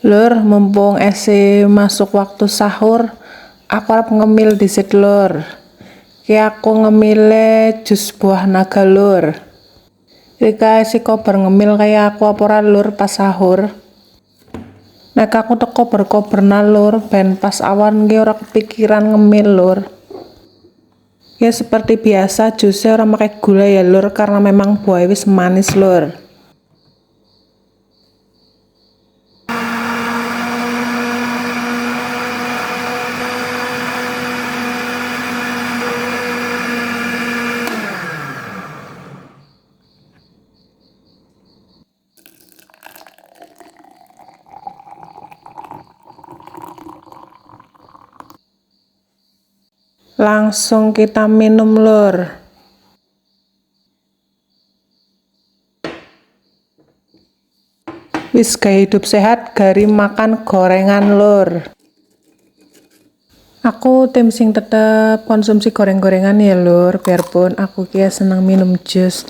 Lur, mumpung ese masuk waktu sahur, aku arep ngemil disit lur. Ki aku ngemile jus buah naga lur. Rika si kober ngemil kayak aku apa ora lur pas sahur. Nek aku teko berkoberna lur, ben pas awan ki ora kepikiran ngemil lur. Ya seperti biasa jusnya ora pakai gula ya lur karena memang buahnya wis manis lur. Langsung kita minum lur. Wis gaya hidup sehat, gari makan gorengan lur. Aku tim sing tetep konsumsi goreng-gorengan ya lur, biarpun aku kia seneng minum jus.